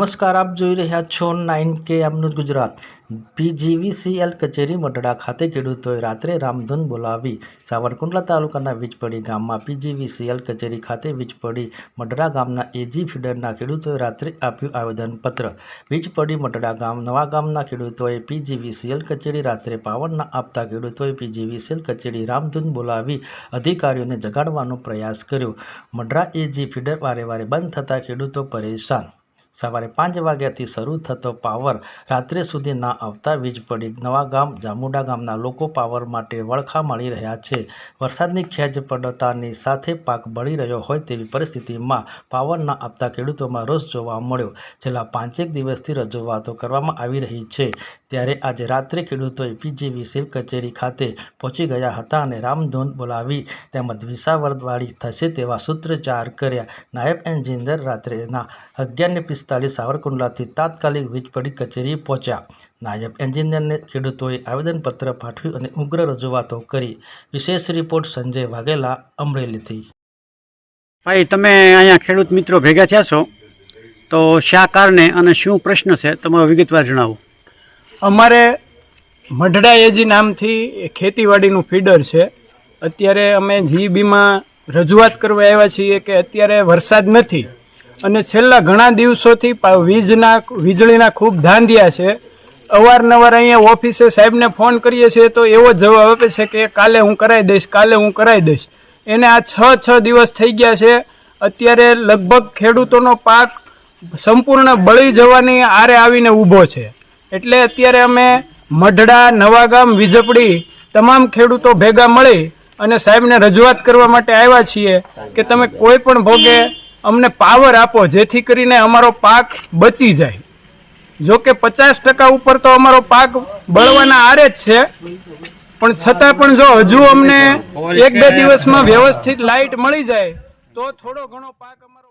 નમસ્કાર, આપ જોઈ રહ્યા છો નાઇન કે એમનું ગુજરાત. પીજીવીસીએલ કચેરી મઢડા ખાતે ખેડૂતોએ રાત્રે રામધૂન બોલાવી સાવરકુંડલા તાલુકાના વીજપડી ગામમાં પીજીવીસીએલ કચેરી ખાતે વીજપડી મઢડા ગામના એજી ફીડરના ખેડૂતોએ રાત્રે આપ્યું આવેદનપત્ર. વીજપડી મઢડા ગામ, નવા ગામના ખેડૂતોએ પીજીવીસીએલ કચેરી રાત્રે પાવર આપતા ખેડૂતોએ પીજીવીસીએલ કચેરી રામધૂન બોલાવી અધિકારીઓને જગાડવાનો પ્રયાસ કર્યો. મઢડા એજી ફીડર વારે વારે બંધ થતાં ખેડૂતો પરેશાન સવારે પાંચ વાગ્યાથી શરૂ થતો પાવર રાત્રે સુધી ના આવતા વીજ પડી નવા ગામ, જામુડા ગામના લોકો પાવર માટે વળખા મળી રહ્યા છે. વરસાદની ખેંચ પડતાની સાથે પાક બળી રહ્યો હોય તેવી પરિસ્થિતિમાં પાવર ના આપતા ખેડૂતોમાં રોષ જોવા મળ્યો. છેલ્લા પાંચેક દિવસથી રજૂઆતો કરવામાં આવી રહી છે. ત્યારે આજે રાત્રે ખેડૂતોએ પીજીવીસીએલ કચેરી ખાતે પહોંચી ગયા હતા અને રામધૂન બોલાવી, તેમજ વિસાવરવાળી થશે તેવા સૂત્રચાર કર્યા. નાયબ એન્જિનિયર રાત્રેના અગિયારને પિસ્તાલીસ સાવરકુંડલાથી તાત્કાલિક વીજપડી કચેરી પહોંચ્યા. નાયબ એન્જિનિયરને ખેડૂતોએ આવેદનપત્ર પાઠવ્યું અને ઉગ્ર રજૂઆતો કરી. વિશેષ રિપોર્ટ સંજય વાઘેલા અમરેલીથી. ભાઈ તમે અહીંયા ખેડૂત મિત્રો ભેગા થયા છો? તો શા કારણે અને શું પ્રશ્ન છે? તમારો વિગતવાર જણાવો. અમારે મઢડા એજી નામથી ખેતીવાડીનું ફીડર છે. અત્યારે અમે જીબીમાં રજૂઆત કરવા આવ્યા છીએ કે અત્યારે વરસાદ નથી. અને છેલ્લા ઘણા દિવસોથી વીજના વીજળીના ખૂબ ધાંધિયા છે. અવારનવાર અહીંયા ઓફિસે સાહેબને ફોન કરીએ છીએ તો એવો જવાબ આપે છે કે કાલે હું કરાવી દઈશ, કાલે હું કરાવી દઈશ. એને આ છ છ દિવસ થઈ ગયા છે. અત્યારે લગભગ ખેડૂતોનો પાક સંપૂર્ણ બળી જવાની આરે આવીને ઊભો છે. એટલે અત્યારે અમે મઢડા, નવાગામ, વીજપડી તમામ ખેડૂતો ભેગા મળી અને સાહેબને રજૂઆત કરવા માટે આવ્યા છીએ કે તમે કોઈ પણ ભોગે અમને પાવર આપો, જેથી કરીને અમારો પાક બચી જાય. જો કે પચાસ ટકા ઉપર તો અમારો પાક બળવાના આરે જ છે. પણ છતાં પણ જો હજુ અમને એક બે દિવસમાં વ્યવસ્થિત લાઇટ મળી જાય, તો થોડો ઘણો પાક અમારો